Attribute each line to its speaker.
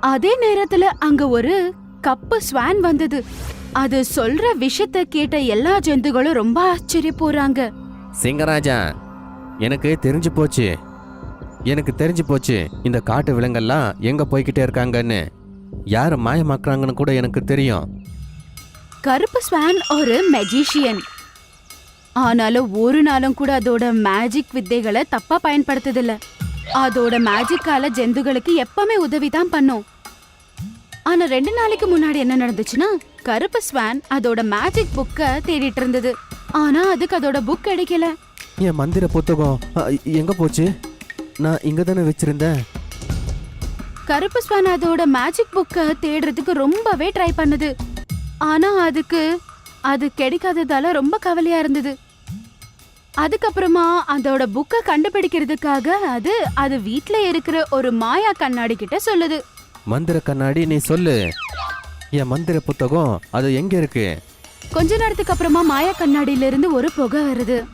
Speaker 1: அதே நேரத்துல அங்க ஒரு கப்பு ஸ்வான் வந்தது. அது சொல்ற விஷயத்த கேட்ட எல்லா ஜந்துகளும் ரொம்ப ஆச்சரிய போறாங்க
Speaker 2: சிங்கராஜா எனக்கு தெரிஞ்சு போச்சு. எனக்கு தெரிஞ்சு போச்சு இந்த காட்டு விலங்கெல்லாம் எங்க போய்கிட்டே இருக்காங்கன்னு. யார் மாயமாக்குறாங்கன்னு கூட எனக்கு தெரியும்.
Speaker 1: கருப்பு ஸ்வான் ஒரு மெஜிஷியன் ஆனாலும் ஒரு நாளும் கூட அதோட மேஜிக் வித்தைகளை தப்பா பயன்படுத்துதில்ல. அதோட மேஜிக்கால ஜந்துகளுக்கு எப்பவுமே உதவி தான் பண்ணும். ஆனா ரெண்டு நாளைக்கு முன்னாடி என்ன நடந்துச்சுன்னா கருப்பு ஸ்வான் அதோட மேஜிக் புக்க தேடிட்டு இருந்தது. ஆனா அதுக்கு அதோட புக் கிடைக்கல.
Speaker 2: என் மந்திர புத்தகம் அ, எங்க போச்சு? நான் இங்க தானே வச்சிருந்தேன்.
Speaker 1: கருப்பு ஸ்வான் அதோட மேஜிக் புக்க தேடுறதுக்கு ரொம்பவே ட்ரை பண்ணுது. ஆனா அதுக்கு அது கிடைக்காததால ரொம்ப கவலையா இருந்தது. அதுக்கப்புறமா அதோட புக்க கண்டுபிடிக்கிறதுக்காக அது அது வீட்ல இருக்கிற ஒரு மாயா கண்ணாடி கிட்ட சொல்லுது.
Speaker 2: மந்திர கண்ணாடி நீ சொல்லு. என் மந்திர புத்தகம் அது எங்க இருக்கு?
Speaker 1: கொஞ்ச நேரத்துக்கு அப்புறமா மாயா கண்ணாடியில இருந்து ஒரு புகை வருது.